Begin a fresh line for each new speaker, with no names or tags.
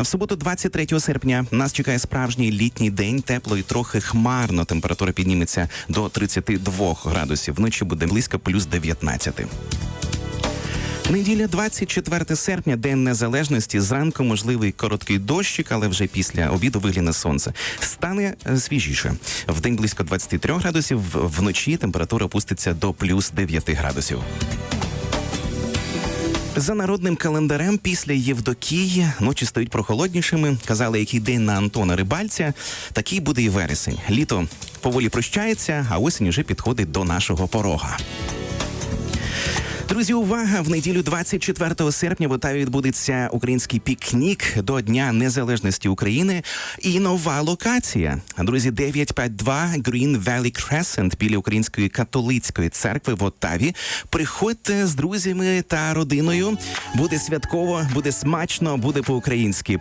В суботу, 23 серпня, нас чекає справжній літній день, тепло і трохи хмарно. Температура підніметься до 32 градусів. Вночі буде близько плюс 19. Неділя 24 серпня, День Незалежності. Зранку можливий короткий дощик, але вже після обіду вигляне сонце. Стане е, свіжіше. В день близько 23 градусів. Вночі температура опуститься до плюс 9 градусів. За народним календарем після Євдокії ночі стають прохолоднішими. Казали, який день на Антона Рибальця, такий буде і вересень. Літо поволі прощається, а осінь уже підходить до нашого порога. Друзі, увага! В неділю 24 серпня в Отаві відбудеться український пікнік до Дня Незалежності України і нова локація. Друзі, 952 Green Valley Crescent біля Української католицької церкви в Оттаві. Приходьте з друзями та родиною. Буде святково, буде смачно, буде по-українськи.